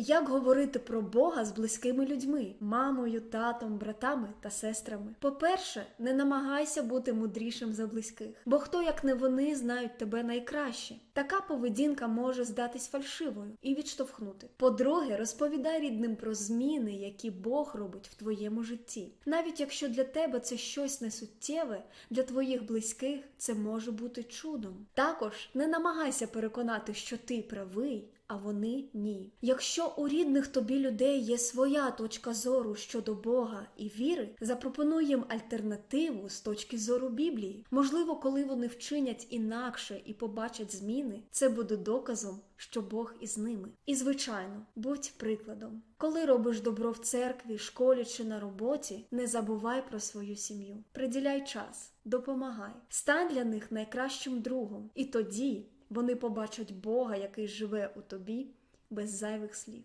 Як говорити про Бога з близькими людьми, мамою, татом, братами та сестрами? По-перше, не намагайся бути мудрішим за близьких, бо хто, як не вони, знають тебе найкраще. Така поведінка може здатись фальшивою і відштовхнути. По-друге, розповідай рідним про зміни, які Бог робить в твоєму житті. Навіть якщо для тебе це щось несуттєве, для твоїх близьких це може бути чудом. Також не намагайся переконати, що ти правий. А вони ні. Якщо у рідних тобі людей є своя точка зору щодо Бога і віри, запропонуй їм альтернативу з точки зору Біблії. Можливо, коли вони вчинять інакше і побачать зміни, це буде доказом, що Бог із ними. І звичайно, будь прикладом. Коли робиш добро в церкві, школі чи на роботі, не забувай про свою сім'ю. Приділяй час, допомагай, стань для них найкращим другом, і тоді вони побачать Бога, який живе у тобі, без зайвих слів.